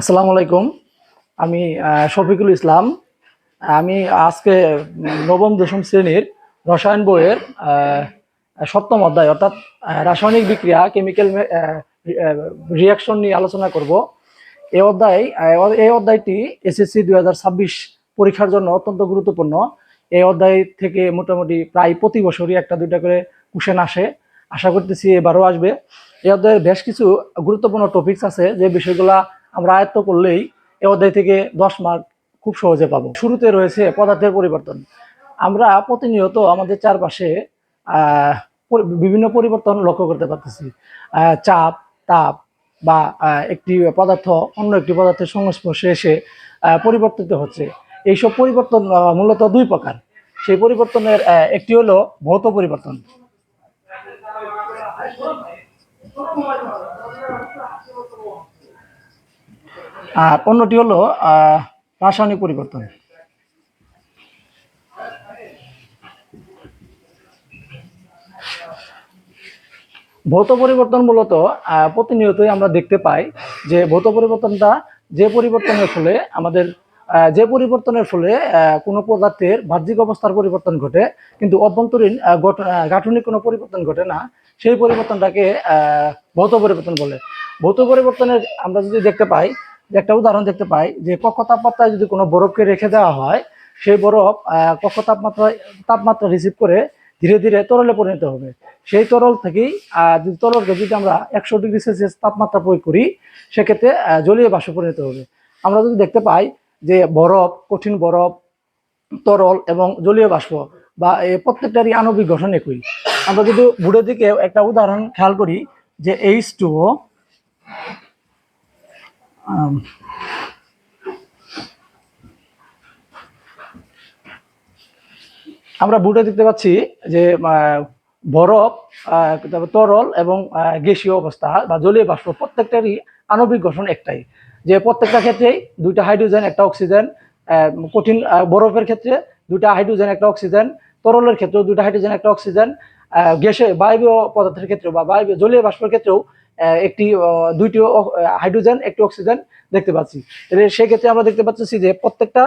আসসালামু আলাইকুম। আমি শফিকুল ইসলাম। আমি আজকে নবম, দশম শ্রেণির রসায়ন বইয়ের সপ্তম অধ্যায়, অর্থাৎ রাসায়নিক বিক্রিয়া কেমিক্যাল রিয়াকশন নিয়ে আলোচনা করব। এই অধ্যায় এই অধ্যায়টি এসএসসি দু হাজার ছাব্বিশ পরীক্ষার জন্য অত্যন্ত গুরুত্বপূর্ণ। এই অধ্যায় থেকে মোটামুটি প্রায় প্রতি বছরই একটা, দুইটা করে কোশ্চেন আসে। আশা করতেছি এবারও আসবে। এই অধ্যায়ের বেশ কিছু গুরুত্বপূর্ণ টপিকস আছে, যে বিষয়গুলা আমরা আয়ত্ত করলেই এ অধ্যায় থেকে দশ মার্ক খুব সহজে পাবো। শুরুতে রয়েছে পদার্থের পরিবর্তন। আমরা প্রতিনিয়ত আমাদের চারপাশে বিভিন্ন পরিবর্তন লক্ষ্য করতে পারতেছি। চাপ, তাপ বা একটি পদার্থ অন্য একটি পদার্থের সংস্পর্শে এসে পরিবর্তিত হচ্ছে। এইসব পরিবর্তন মূলত দুই প্রকার। সেই পরিবর্তনের একটি হলো ভৌত পরিবর্তন। আর অন্যটি হলো রাসায়নিক পরিবর্তন। ভৌত পরিবর্তন মূলত প্রতিনিয়তই আমরা দেখতে পাই যে ভৌত পরিবর্তনটা যে পরিবর্তনের ফলে আমাদের যে পরিবর্তনের ফলে কোনো পদার্থের বাহ্যিক অবস্থার পরিবর্তন ঘটে, কিন্তু অভ্যন্তরীণ গাঠনিক কোনো পরিবর্তন ঘটে না। সেই পরিবর্তনটাকে ভৌত পরিবর্তন বলে। ভৌত পরিবর্তনের আমরা যদি দেখতে পাই যে একটা উদাহরণ দেখতে পাই, যে কক্ষ তাপমাত্রায় যদি কোনো বরফকে রেখে দেওয়া হয়, সেই বরফ কক্ষ তাপমাত্রায় তাপমাত্রা রিসিভ করে ধীরে ধীরে তরলে পরিণত হবে। সেই তরল থেকেই যদি তরলকে যদি আমরা একশো ডিগ্রি সেলসিয়াস তাপমাত্রা প্রয়োগ করি, সেক্ষেত্রে জলীয় বাষ্পে পরিণত হবে। আমরা যদি দেখতে পাই যে বরফ, কঠিন বরফ, তরল এবং জলীয় বাষ্প বা এই প্রত্যেকটারই আণবিক গঠন একই। আমরা যদি বুড়ের দিকে একটা উদাহরণ খেয়াল করি যে এইচ টু আমরা বুটে দেখতে পাচ্ছি যে বরফ তরল এবং গ্যাসীয় অবস্থা বা জলীয় বাষ্প প্রত্যেকটারই আণবিক গঠন একটাই। যে প্রত্যেকটা ক্ষেত্রেই দুইটা হাইড্রোজেন, একটা অক্সিজেন কঠিন বরফের ক্ষেত্রে দুইটা হাইড্রোজেন, একটা অক্সিজেন, তরলের ক্ষেত্রেও দুইটা হাইড্রোজেন, একটা অক্সিজেন গ্যাসে বায়বীয় পদার্থের ক্ষেত্রেও বা বায়বীয় জলীয় বাষ্পের ক্ষেত্রেও একটি দুইটি হাইড্রোজেন, একটি অক্সিজেন দেখতে পাচ্ছি। সেক্ষেত্রে আমরা দেখতে পাচ্ছি যে প্রত্যেকটা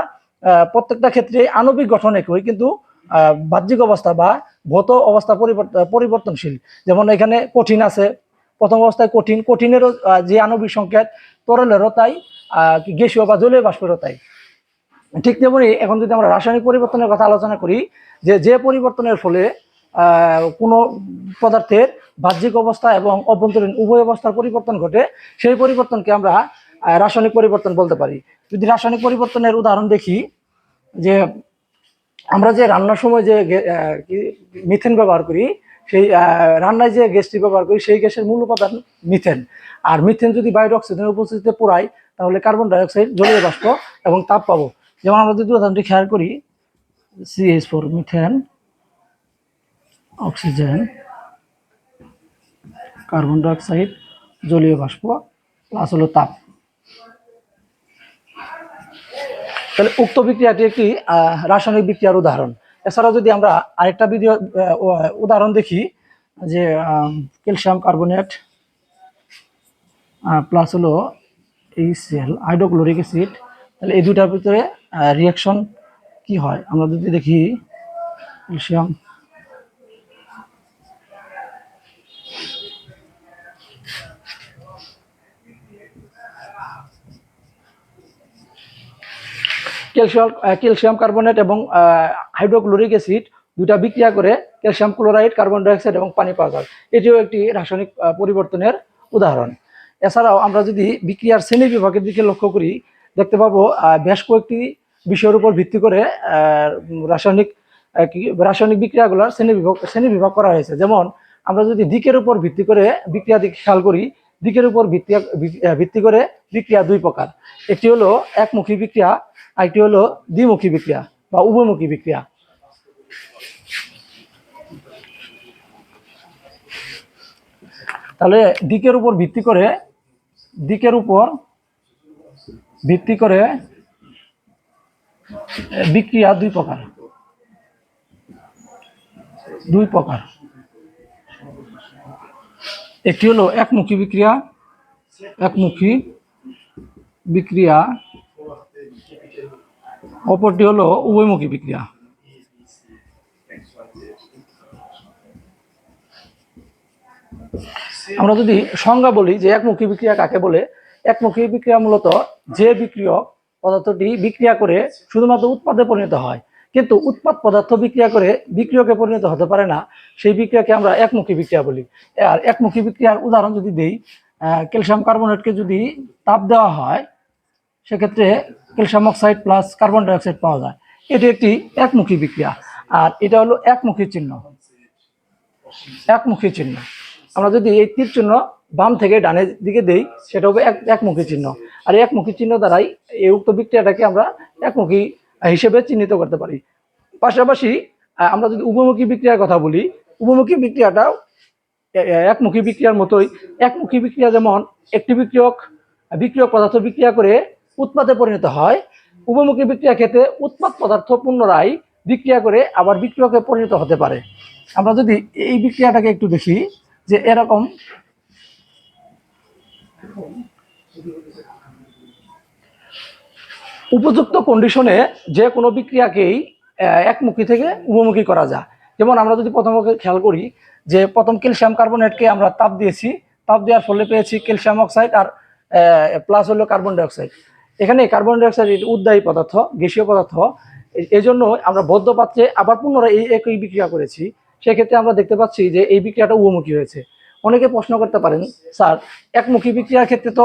প্রত্যেকটা ক্ষেত্রে আণবিক গঠন একই, কিন্তু বাহ্যিক অবস্থা বা ভৌত অবস্থা পরিবর্তন পরিবর্তনশীল। যেমন এখানে কঠিন আছে। প্রথম অবস্থায় কঠিন। কঠিনেরও যে আণবিক সংকেত তরলেরও তাই গ্যাসীয় বা জলীয় বাষ্পেরও তাই। ঠিক তেমনি এখন যদি আমরা রাসায়নিক পরিবর্তনের কথা আলোচনা করি, যে যে পরিবর্তনের ফলে কোনো পদার্থের বাহ্যিক অবস্থা এবং অভ্যন্তরীণ উভয় অবস্থার পরিবর্তন ঘটে, সেই পরিবর্তনকে আমরা রাসায়নিক পরিবর্তন বলতে পারি। যদি রাসায়নিক পরিবর্তনের উদাহরণ দেখি, যে আমরা যে রান্নার সময় যে মিথেন ব্যবহার করি, সেই রান্নায় যে গ্যাসটি ব্যবহার করি, সেই গ্যাসের মূল উপাদান মিথেন। আর মিথেন যদি বায়ু অক্সিজেনের উপস্থিতিতে পোড়াই, তাহলে কার্বন ডাইঅক্সাইড জলীয় বাষ্প এবং তাপ পাবো। যেমন আমরা যদি উদাহরণটি খেয়াল করি CH four methane oxygen, carbon dioxide, জলীয় বাষ্প, প্লাস হলো তাপ। তাহলে উক্ত বিক্রিয়াটি একটি রাসায়নিক বিক্রিয়ার উদাহরণ। এছাড়াও যদি আমরা আরেকটা উদাহরণ দেখি, যে ক্যালসিয়াম কার্বনেট প্লাস হলো এইচসিএল, হাইড্রোক্লোরিক অ্যাসিড। তাহলে এই দুটার ভিতরে রিয়াকশন কি হয়? আমরা যদি দেখি, ক্যালসিয়াম ক্যালসিয়াম ক্যালসিয়াম কার্বনেট এবং হাইড্রোক্লোরিক অ্যাসিড দুটা বিক্রিয়া করে ক্যালসিয়াম ক্লোরাইড, কার্বন ডাইঅক্সাইড এবং পানি পাওয়া যায়। এটিও একটি রাসায়নিক পরিবর্তনের উদাহরণ। এছাড়াও আমরা যদি বিক্রিয়ার শ্রেণি বিভাগের দিকে লক্ষ্য করি, দেখতে পাবো বেশ কয়েকটি বিষয়ের উপর ভিত্তি করে রাসায়নিক রাসায়নিক বিক্রিয়াগুলোর শ্রেণি বিভাগ শ্রেণি বিভাগ করা হয়েছে। যেমন, আমরা যদি দিকের উপর ভিত্তি করে বিক্রিয়া দিকে খেয়াল করি, দিকের উপর ভিত্তি ভিত্তি করে বিক্রিয়া দুই প্রকার। একটি হলো একমুখী বিক্রিয়া আরেকটি হলো দ্বিমুখী বিক্রিয়া বা উভয়মুখী বিক্রিয়া। তাহলে দিকের উপর ভিত্তি করে, দিকের উপর ভিত্তি করে বিক্রিয়া দুই প্রকার। দুই প্রকার। একটি হলো একমুখী বিক্রিয়া একমুখী বিক্রিয়া অপরটি হলো উভয়মুখী বিক্রিয়া। আমরা যদি সংজ্ঞা বলি যে একমুখী বিক্রিয়া কাকে বলে, একমুখী বিক্রিয়া মূলত যে বিক্রিয়ক পদার্থটি বিক্রিয়া করে শুধুমাত্র উৎপাদে পরিণত হয়, কিন্তু উৎপাদ পদার্থ বিক্রিয়া করে বিক্রিয়কে পরিণত হতে পারে না, সেই বিক্রিয়াকে আমরা একমুখী বিক্রিয়া বলি। আর একমুখী বিক্রিয়ার উদাহরণ যদি দেই ক্যালসিয়াম কার্বোনেটকে যদি তাপ দেওয়া হয় সেক্ষেত্রে calcium oxide plus carbon dioxide পাওয়া যায়। এটি একটি একমুখী বিক্রিয়া। আর এটা হলো একমুখী চিহ্ন। একমুখী চিহ্ন। আমরা যদি এই তীর চিহ্ন বাম থেকে ডানের দিকে দেই, সেটা হবে এক একমুখী চিহ্ন। আর একমুখী চিহ্ন দ্বারাই এই উক্ত বিক্রিয়াটাকে আমরা একমুখী হিসেবে চিহ্নিত করতে পারি। পাশাপাশি আমরা যদি উপমুখী বিক্রিয়ার কথা বলি উপমুখী বিক্রিয়াটাও একমুখী বিক্রিয়ার মতোই। একমুখী বিক্রিয়া যেমন একটি বিক্রিয়ক বিক্রিয়ক পদার্থ বিক্রিয়া করে উৎপাদে পরিণত হয়। উপমুখী বিক্রিয়া ক্ষেত্রে উৎপাদ পদার্থ পুনরায় বিক্রিয়া করে আবার বিক্রিয়কে পরিণত হতে পারে। আমরা যদি এই বিক্রিয়াটাকে একটু দেখি যে এরকম উপযুক্ত কন্ডিশনে যে কোনো বিক্রিয়াকেই একমুখী থেকে উপমুখী করা যায়। যেমন আমরা যদি প্রথম খেয়াল করি যে প্রথম ক্যালসিয়াম কার্বনেটকে আমরা তাপ দিয়েছি, তাপ দেওয়ার ফলে পেয়েছি ক্যালসিয়াম অক্সাইড আর প্লাস হলো কার্বন ডাইঅক্সাইড। এখানে কার্বন ডাইঅক্সাইড উদ্দায়ী পদার্থ গ্যাসীয় পদার্থ। এ- এই জন্য আমরা বদ্ধ পাত্রে আবার পুনরায় এই একই বিক্রিয়া করেছি। সেক্ষেত্রে আমরা দেখতে পাচ্ছি যে এই বিক্রিয়াটা উপমুখী হয়েছে। অনেকে প্রশ্ন করতে পারেন, স্যার, একমুখী বিক্রিয়ার ক্ষেত্রে তো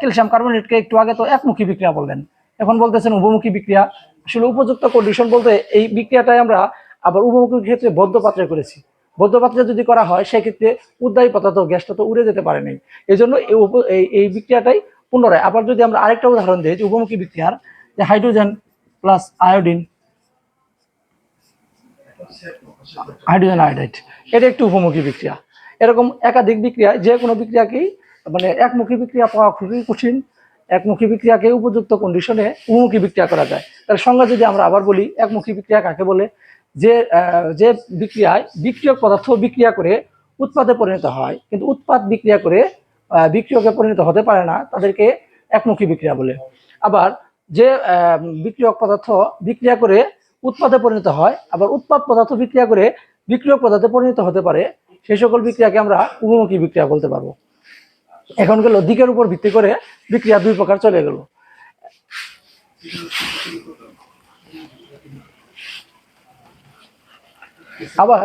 ক্যালসিয়াম কার্বনেটকে একটু আগে তো একমুখী বিক্রিয়া বললেন। এখন বলতেছেন উপমুখী বিক্রিয়া। আসলে উপযুক্ত কন্ডিশন বলতে এই বিক্রিয়াটাই আমরা আবার উপমুখী ক্ষেত্রে বদ্ধ পাত্রে করেছি। বদ্ধ পাত্রে যদি করা হয়, সেক্ষেত্রে উদ্দায়ী পদার্থ গ্যাসটা তো উড়ে যেতে পারে নাই। এই জন্য এই বিক্রিয়াটাই পুনরায়। আবার যদি আমরা আরেকটা উদাহরণ দিই, যে উপমুখী বিক্রিয়ার, যে hydrogen plus iodine, hydrogen iodide, এটা একটি উপমুখী বিক্রিয়া। এরকম একাধিক বিক্রিয়া, যে কোনো বিক্রিয়াকেই মানে একমুখী বিক্রিয়া পাওয়া খুবই কঠিন। একমুখী বিক্রিয়াকে উপযুক্ত কন্ডিশনে উমুখী বিক্রিয়া করা যায়। তার সংজ্ঞা যদি আমরা আবার বলি, একমুখী বিক্রিয়া কাকে বলে? যে যে বিক্রিয়ায় বিক্রিয়ক পদার্থ বিক্রিয়া করে উৎপাদে পরিণত হয়, কিন্তু উৎপাদ বিক্রিয়া করে বিক্রিয়কে পরিণত হতে পারে না, তাদেরকে একমুখী বিক্রিয়া বলে। আবার যে বিক্রিয়ক পদার্থ বিক্রিয়া করে উৎপাদে পরিণত হয়, আবার উৎপাদ পদার্থ বিক্রিয়া করে বিক্রিয়ক পদার্থে পরিণত হতে পারে সেই সকল বিক্রিয়াকে আমরা উপমুখী বিক্রিয়া বলতে পারব। এখন গেল, দিকের উপর ভিত্তি করে বিক্রিয়া দুই প্রকার চলে গেল। আবার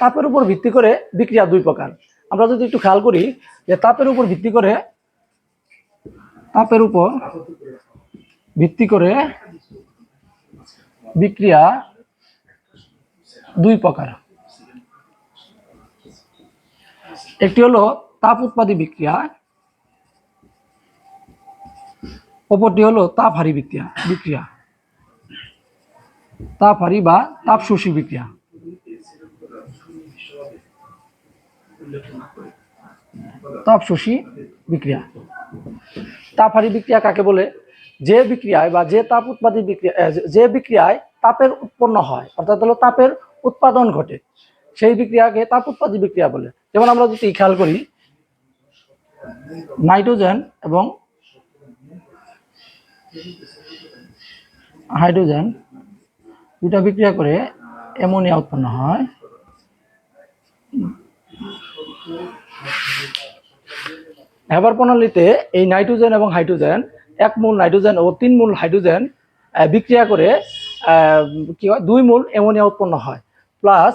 তাপের উপর ভিত্তি করে বিক্রিয়া দুই প্রকার। আমরা যদি একটু খেয়াল করি যে তাপের উপর ভিত্তি করে, তাপের উপর ভিত্তি করে বিক্রিয়া দুই প্রকার। একটি হলো তাপ উৎপাদী বিক্রিয়া, অপরটি হলো তাপ হারি বিক্রিয়া বিক্রিয়া। তাপ হারি বা তাপ শোষী বিক্রিয়া। তাপ শোষী বিক্রিয়া। তাপ হারি বিক্রিয়া কাকে বলে? যে বিক্রিয়ায় বা যে তাপ উৎপাদী বিক্রিয়া যে বিক্রিয়ায় তাপের উৎপন্ন হয়, অর্থাৎ হলো তাপের উৎপাদন ঘটে, সেই বিক্রিয়াকে তাপ উৎপাদী বিক্রিয়া বলে। যেমন আমরা যদি খেয়াল করি, নাইট্রোজেন এবং হাইড্রোজেন দুটা বিক্রিয়া করে অ্যামোনিয়া উৎপন্ন হয়। হ্যাবার প্রণালীতে এই নাইট্রোজেন এবং হাইড্রোজেন, এক মূল নাইট্রোজেন ও তিন মূল হাইড্রোজেন বিক্রিয়া করে কি হয়? দুই মূল অ্যামোনিয়া উৎপন্ন হয়, প্লাস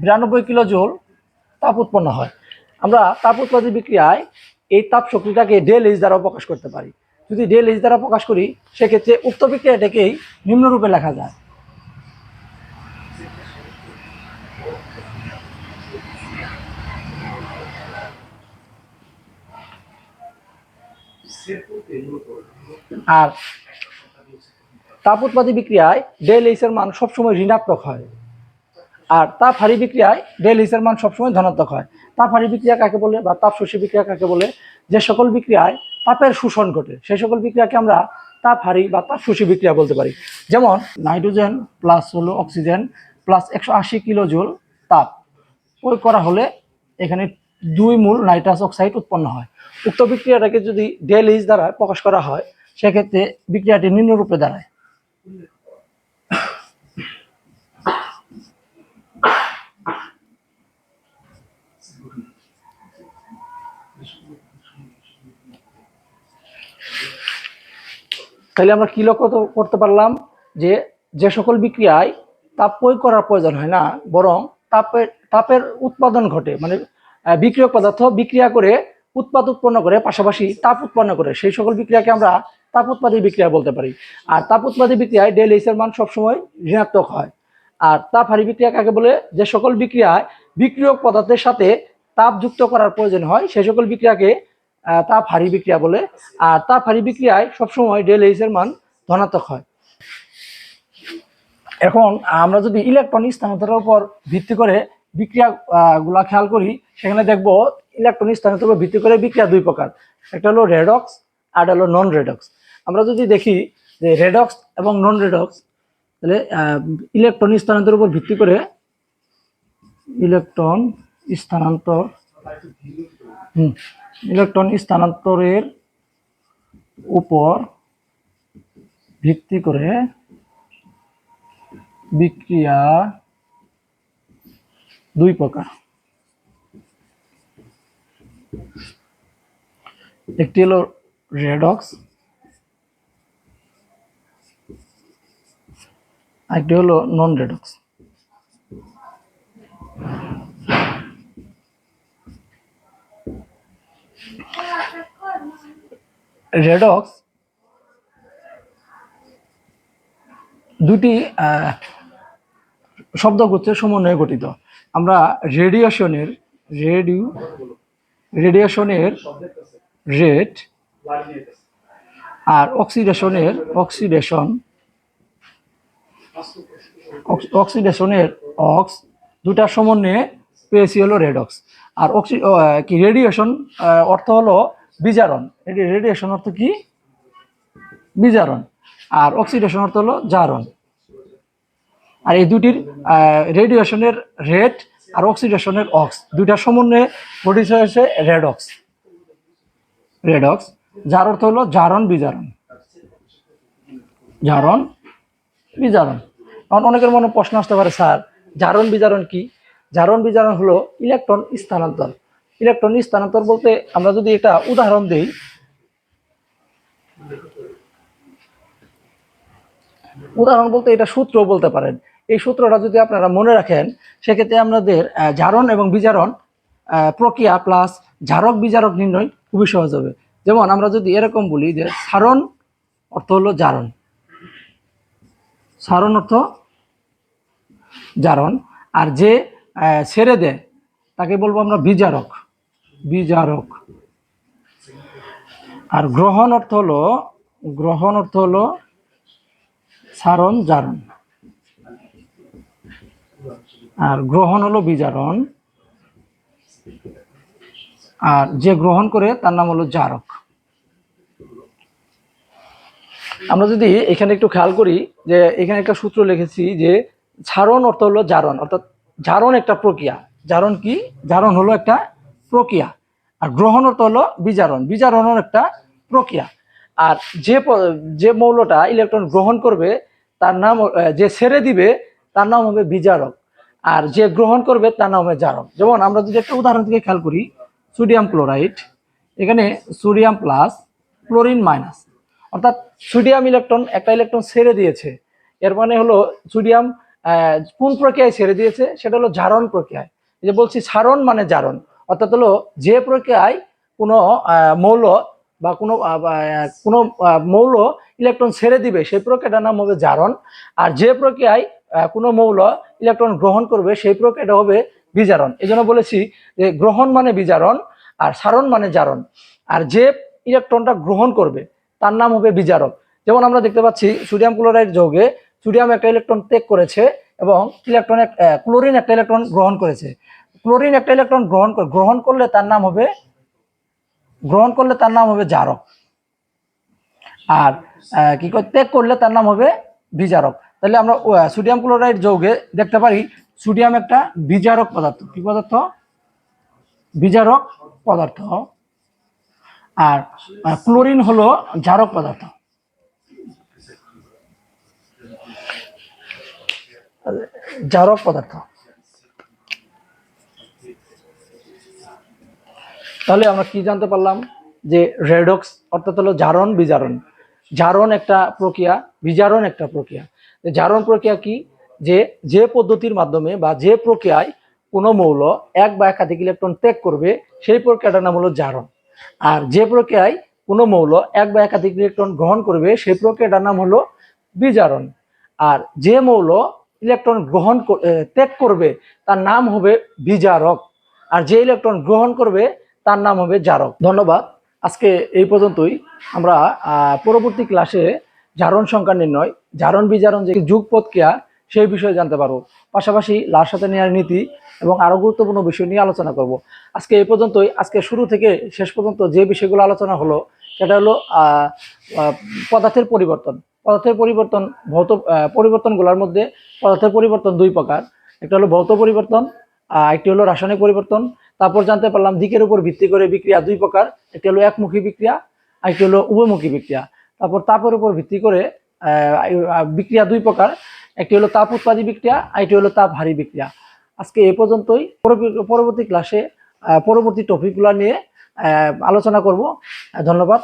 বিরানব্বই কিলো জোল তাপ উৎপন্ন হয়। আমরা তাপ উৎপাদী বিক্রিয়ায় এই তাপ শক্তিটাকে ডেল এইচ দ্বারা প্রকাশ করতে পারি। যদি ডেল এইচ দ্বারা প্রকাশ করি, সেক্ষেত্রে উক্ত বিক্রিয়াটাকেই নিম্নরূপে লেখা যায়। আর তাপ উৎপাদী বিক্রিয়ায় ডেল এইচ এর মান সবসময় ঋণাত্মক হয়। আর তাপ হারি বিক্রিয়ায় ডেল এইচ এর মান সবসময় ধনাত্মক হয়। তাপ হারি বিক্রিয়া কাকে বলে বা তাপ শোষী বিক্রিয়া কাকে বলে? যে সকল বিক্রিয়ায় তাপের শোষণ ঘটে, সেই সকল বিক্রিয়াকে আমরা তাপ হারি বা তাপ শোষী বিক্রিয়া বলতে পারি। যেমন নাইট্রোজেন প্লাস হলো অক্সিজেন প্লাস একশো আশি কিলো জোল তাপ। প্রয়োগ করা হলে এখানে দুই মূল নাইট্রাস অক্সাইড উৎপন্ন হয়। উক্ত বিক্রিয়াটাকে যদি ডেলিজ দ্বারা প্রকাশ করা হয়, সেক্ষেত্রে বিক্রিয়াটি নিম্নরূপে দাঁড়ায়। তাহলে আমরা কি লক্ষ্য করতে পারলাম যে যে সকল বিক্রিয়ায় তাপ প্রয়োগ করার প্রয়োজন হয় না, বরং তাপের তাপের উৎপাদন ঘটে। মানে বিক্রিয়ক পদার্থ বিক্রিয়া করে উৎপাদ উৎপন্ন করে, পাশাপাশি তাপ উৎপন্ন করে। সেই সকল বিক্রিয়াকে আমরা তাপ উৎপাদী বিক্রিয়া বলতে পারি। আর তাপ উৎপাদী বিক্রিয়ায় ডেল এইচের মান সবসময় ঋণাত্মক হয়। আর তাপ হারি বিক্রিয়া কাকে বলে? যে সকল বিক্রিয়ায় বিক্রিয়ক পদার্থের সাথে তাপ যুক্ত করার প্রয়োজন হয় সেই সকল বিক্রিয়াকে তাপ হারি বিক্রিয়া বলে। আর তাপ হারি বিক্রিয়ায় সবসময় ডেল এইচের মান ধনাত্মক হয়। এখন আমরা যদি ইলেকট্রন স্থানান্তরের উপর ভিত্তি করে বিক্রিয়া গুলা খেয়াল করি, সেখানে দেখব ইলেকট্রন স্থানান্তরের উপর ভিত্তি করে বিক্রিয়া দুই প্রকার। একটা হলো রেডক্স আর হলো নন রেডক্স আমরা যদি দেখি যে রেডক্স এবং নন রেডক্স তাহলে ইলেকট্রন স্থানান্তরের উপর ভিত্তি করে ইলেকট্রন স্থানান্তর, হুম ইলেকট্রন স্থানান্তরের উপর ভিত্তি করে বিক্রিয়া দুই প্রকার। একটি হলো রেডক্স আরেকটি হলো নন রেডক্স রেডক্স দুটি শব্দগুচ্ছের সমন্বয়ে গঠিত। আমরা রেডিয়েশনের রেডিও রেডিয়েশনের রেট আর অক্সিডেশনের অক্সিডেশন অক্স- অক্সিডেশনের অক্স দুটার সমন্বয়ে পেয়েছি হলো রেডক্স আর অক্সি কি রেডিয়েশন অর্থ হলো বিজারণ। রেডিয়েশন অর্থ কি? বিজারণ। আর অক্সিডেশন অর্থ হলো জারণ। আর এই দুটির রেডিয়েশনের রেড আর অক্সিডেশনের অক্স দুইটার সমন্বয়ে গঠিত হয়েছে রেডক্স রেডক্স যার অর্থ হলো জারণ বিজারণ। জারণ বিজারণ। এখন অনেকের মনে প্রশ্ন আসতে পারে, স্যার, জারণ বিজারণ কি? জারণ বিজারণ হলো ইলেকট্রন স্থানান্তর। ইলেকট্রন স্থানান্তর বলতে আমরা যদি একটা উদাহরণ দিই, উদাহরণ বলতে এটা সূত্র বলতে পারেন। এই সূত্রটা যদি আপনারা মনে রাখেন সেক্ষেত্রে আহ, জারণ এবং বিজারণ প্রক্রিয়া প্লাস জারক বিজারক নির্ণয় খুবই সহজ হবে। যেমন আমরা যদি এরকম বলি যে সারণ অর্থ হলো জারণ। সারণ অর্থ জারণ। আর যে ছেড়ে দেয় তাকে বলব আমরা বিজারক। বিজারক। আর গ্রহণ অর্থ হলো গ্রহণ অর্থ হলো সারণ জারণ। আর গ্রহণ হলো বিজারণ। আর যে গ্রহণ করে, তার নাম হলো জারক। আমরা যদি এখানে একটু খেয়াল করি যে, এখানে একটা সূত্র লিখেছি যে, ছারণ অর্থ হলো জারণ। অর্থাৎ জারণ একটা প্রক্রিয়া। জারণ কি? জারণ হলো একটা প্রক্রিয়া। আর গ্রহণ অর্থ হলো বিজারণ। বিজারণ একটা প্রক্রিয়া। আর যে যে মৌলটা ইলেকট্রন গ্রহণ করবে, তার নাম যে ছেড়ে দিবে, তার নাম হবে বিজারক। আর যে গ্রহণ করবে তার নাম জারক যেমন আমরা যদি একটা উদাহরণ থেকে খেয়াল করি, সোডিয়াম ক্লোরাইড, এখানে সোডিয়াম প্লাস ক্লোরিন মাইনাস অর্থাৎ সোডিয়াম ইলেকট্রন একটা ইলেকট্রন ছেড়ে দিয়েছে। এর মানে হলো সোডিয়াম কোন প্রক্রিয়ায় ছেড়ে দিয়েছে? সেটা হলো জারণ প্রক্রিয়ায়। যে বলছি সারণ মানে জারণ। অর্থাৎ হলো যে প্রক্রিয়ায় কোনো মৌল বা কোনো কোনো মৌল ইলেকট্রন ছেড়ে দিবে, সেই প্রক্রিয়াটার নাম হবে জারণ। আর যে প্রক্রিয়ায় কোনো মৌল ইলেকট্রন গ্রহণ করবে, সেই প্রক্রিয়াটা হবে বিজারণ। এই জন্য বলেছি যে গ্রহণ মানে বিজারণ, আর সারণ মানে জারণ। আর যে ইলেকট্রনটা গ্রহণ করবে, তার নাম হবে বিজারক যেমন আমরা দেখতে পাচ্ছি, সোডিয়াম ক্লোরাইড যৌগে সোডিয়াম একটা ইলেকট্রন ত্যাগ করেছে এবং ইলেকট্রন ক্লোরিন একটা ইলেকট্রন গ্রহণ করেছে। ক্লোরিন একটা ইলেকট্রন গ্রহণ গ্রহণ করলে তার নাম হবে, গ্রহণ করলে তার নাম হবে জারক। আর কি, ত্যাগ করলে তার নাম হবে বিজারক। তাহলে আমরা সোডিয়াম ক্লোরাইড যৌগে দেখতে পারি, সোডিয়াম একটা বিজারক পদার্থ। কি পদার্থ? বিজারক পদার্থ। আর ক্লোরিন হলো জারক পদার্থ। জারক পদার্থ। তাহলে আমরা কি জানতে পারলাম? যে রেডক্স অর্থাৎ হলো জারণ বিজারণ জারণ একটা প্রক্রিয়া, বিজারণ একটা প্রক্রিয়া। জারণ প্রক্রিয়া কি? যে যে পদ্ধতির মাধ্যমে বা যে প্রক্রিয়ায় কোনো মৌল এক বা একাধিক ইলেকট্রন ত্যাগ করবে, সেই প্রক্রিয়াটার নাম হলো জারণ। আর যে প্রক্রিয়ায় কোনো মৌল এক বা একাধিক ইলেকট্রন গ্রহণ করবে, সেই প্রক্রিয়াটার নাম হলো বিজারণ। আর যে মৌল ইলেকট্রন গ্রহণ ত্যাগ করবে, তার নাম হবে বিজারক। আর যে ইলেকট্রন গ্রহণ করবে, তার নাম হবে জারক। ধন্যবাদ। আজকে এই পর্যন্তই। আমরা পরবর্তী ক্লাসে জারণ সংখ্যা নির্ণয়, জারণ বিজারণ যে যুগ প্রক্রিয়া, সেই বিষয়ে জানতে পারব। পাশাপাশি লার সাথে নেওয়ার নীতি এবং আরও গুরুত্বপূর্ণ বিষয় নিয়ে আলোচনা করব। আজকে এই পর্যন্তই। আজকে শুরু থেকে শেষ পর্যন্ত যে বিষয়গুলো আলোচনা হলো, সেটা হলো পদার্থের পরিবর্তন। পদার্থের পরিবর্তন, ভৌত পরিবর্তনগুলোর মধ্যে পদার্থের পরিবর্তন দুই প্রকার। একটা হলো ভৌত পরিবর্তন একটি হলো রাসায়নিক পরিবর্তন। তারপর জানতে পারলাম দিকের উপর ভিত্তি করে বিক্রিয়া দুই প্রকার। একটি হলো একমুখী বিক্রিয়া, আরেকটি হলো উভয়মুখী বিক্রিয়া। তারপর তাপের উপর ভিত্তি করে বিক্রিয়া দুই প্রকার। একটি হলো তাপ উৎপাদী বিক্রিয়া আরেকটি হলো তাপ হারি বিক্রিয়া। আজকে এ পর্যন্তই। পরবর্তী- ক্লাসে পরবর্তী টপিকগুলো নিয়ে আলোচনা করব। ধন্যবাদ।